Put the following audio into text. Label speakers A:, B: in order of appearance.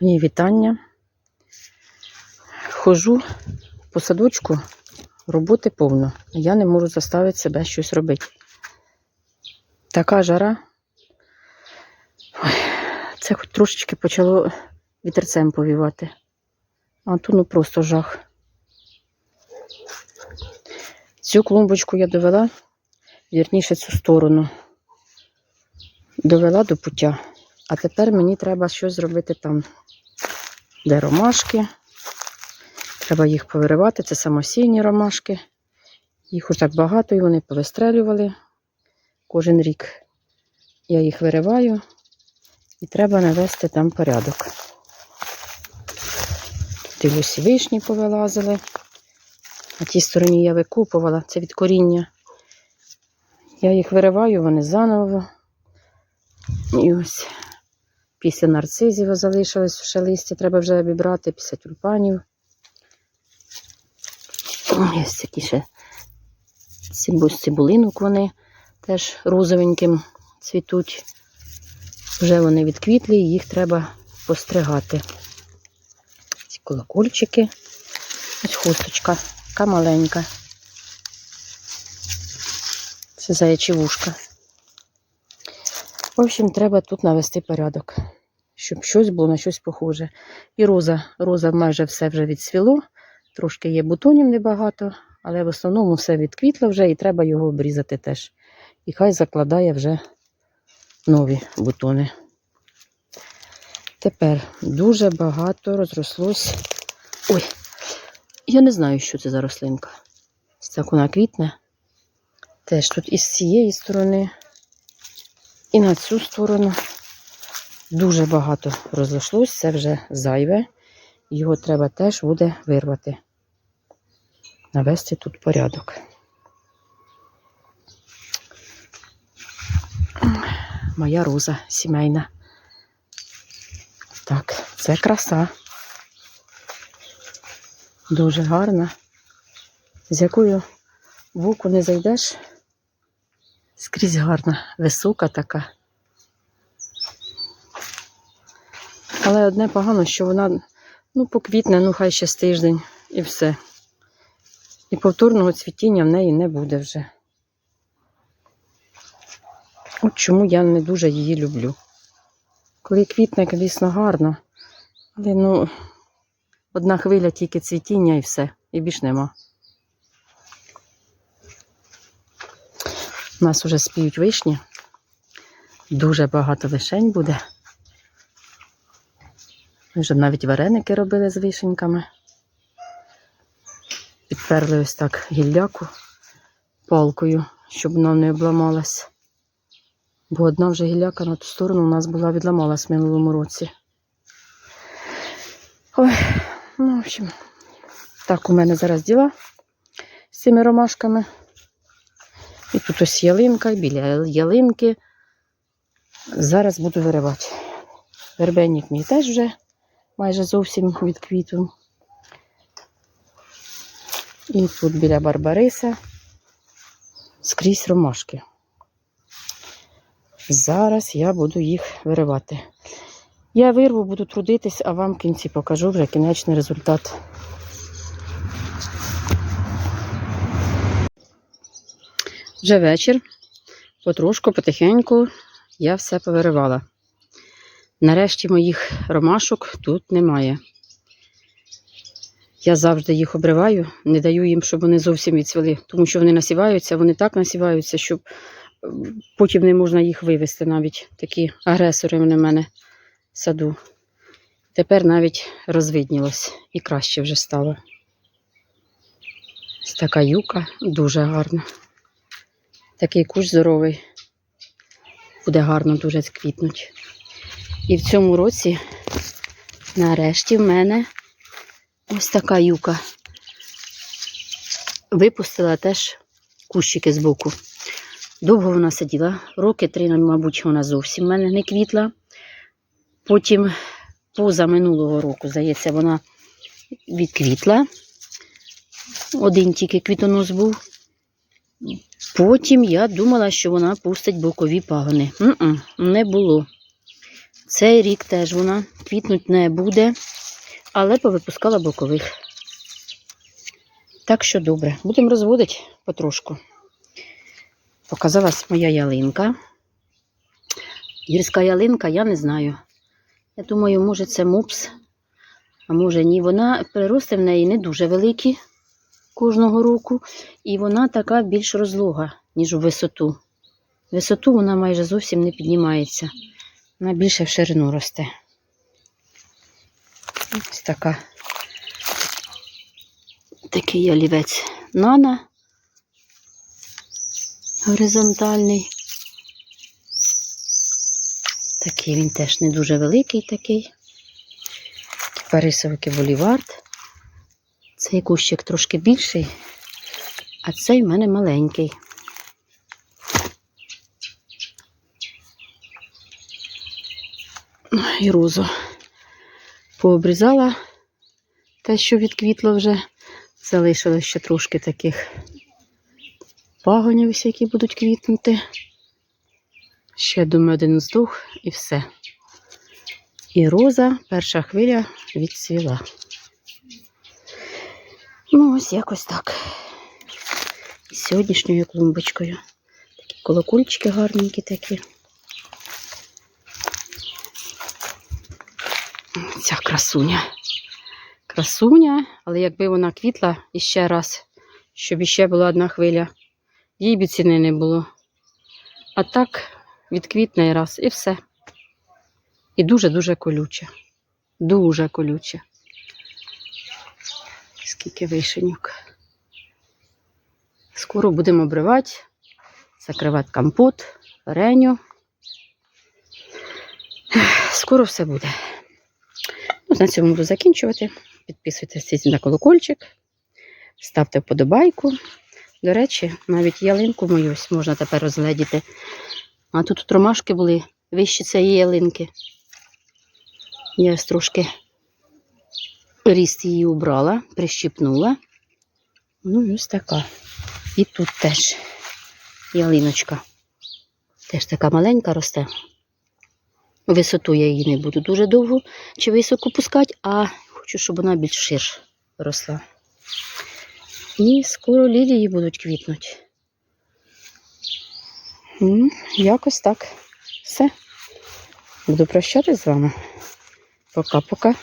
A: Мені вітання. Хожу по садочку, роботи повно. Я не можу заставити себе щось робити. Така жара. Ой, це хоч трошечки почало вітерцем повівати. А тут ну просто жах. Цю клумбочку я довела, вірніше цю сторону. Довела до пуття. А тепер мені треба щось зробити там, де ромашки. Треба їх повиривати. Це самосійні ромашки. Їх ось так багато і вони повистрелювали кожен рік. Я їх вириваю і треба навести там порядок. Дивлюсь, вишні повилазили. На тій стороні я викупувала, це від коріння. Я їх вириваю, вони заново. І ось після нарцизів залишилось ще листя, треба вже обібрати, після тюльпанів. Ось такі ще цибулинок вони теж розовеньким цвітуть. Вже вони відквітлі, їх треба постригати. Ці колокольчики. Ось хусточка, така маленька. Це заячі вушка. В общем, треба тут навести порядок, щоб щось було на щось похоже. І роза, роза майже все вже відсвіло, трошки є бутонів небагато, але в основному все відквітло вже і треба його обрізати теж. І хай закладає вже нові бутони. Тепер дуже багато розрослось. Ой, я не знаю, що це за рослинка. Так вона квітне. Теж тут із цієї сторони, і на цю сторону дуже багато розійшлось, це вже зайве. Його треба теж буде вирвати. Навести тут порядок. Моя роза сімейна. Так, це краса. Дуже гарна. З якою в око не зайдеш, скрізь гарна, висока така. Але одне погано, що вона ну, поквітне, ну хай ще з тиждень і все. І повторного цвітіння в неї не буде вже. От чому я не дуже її люблю. Коли квітне, звісно, гарно, але ну, одна хвиля тільки цвітіння і все, і більш нема. У нас вже спіють вишні. Дуже багато вишень буде. Ми вже навіть вареники робили з вишеньками. Підперли ось так гілляку палкою, щоб вона не обламалась. Бо одна вже гілляка на ту сторону у нас була відламалась в минулому році. Ой, ну, в общем, так у мене зараз діла з цими ромашками. І тут ось ялинка, і біля ялинки. Зараз буду виривати. Вербенник мій теж вже майже зовсім відквітив. І тут біля Барбариса скрізь ромашки. Зараз я буду їх виривати. Я вирву, буду трудитись, а вам в кінці покажу вже кінечний результат. Вже вечір. Потрошку, потихеньку я все повиривала. Нарешті моїх ромашок тут немає. Я завжди їх обриваю, не даю їм, щоб вони зовсім відцвіли, тому що вони насіваються, вони так насіваються, щоб е, потім не можна їх вивезти навіть. Такі агресори в мене в саду. Тепер навіть розвиднілось і краще вже стало. Така юка дуже гарна. Такий кущ здоровий. Буде гарно дуже квітнуть. І в цьому році, нарешті, в мене ось така юка. Випустила теж кущики з боку. Довго вона сиділа, роки три, мабуть, вона зовсім в мене не квітла. Потім, поза минулого року, здається, вона відквітла. Один тільки квітонос був. Потім я думала, що вона пустить бокові пагони. Не було. Цей рік теж вона квітнуть не буде, але повипускала бокових. Так що добре, будемо розводити потрошку. Показалась моя ялинка. Гірська ялинка, я не знаю. Я думаю, може це мопс, а може ні. Вона прирости в неї не дуже великі кожного року, і вона така більш розлога, ніж у висоту. Висоту вона майже зовсім не піднімається. Вона більше в ширину росте. Ось така. Такий ялівець нана горизонтальний. Такий він теж не дуже великий такий. Парисовики Болівард. Цей кущик трошки більший, а цей в мене маленький. І розу пообрізала те, що відквітло вже. Залишилось ще трошки таких пагонів, які будуть квітнути. Ще, думаю, один здох і все. І роза, перша хвиля відцвіла. Ну, ось якось так. З сьогоднішньою клумбочкою. Такі колокольчики гарненькі такі. Красуня. Красуня, але якби вона квітла іще раз, щоб іще була одна хвиля, їй би ціни не було. А так відквітне раз і все. І дуже-дуже колюче. Дуже колюче. Скільки вишеньок. Скоро будемо обривати, закривати компот, вареню. Скоро все буде. Ну, на цьому буду закінчувати. Підписуйтесь на колокольчик, ставте вподобайку. До речі, навіть ялинку мою ось можна тепер розгледіти. А тут ромашки були вищі цієї ялинки. Я ось трошки ріст її убрала, прищипнула. Ну, ось така. І тут теж ялиночка. Теж така маленька росте. Висоту я її не буду дуже довго чи високо пускати, а хочу, щоб вона більш ширше росла. І скоро лілії будуть квітнути. М, Якось так. Все. Буду прощатись з вами. Пока-пока.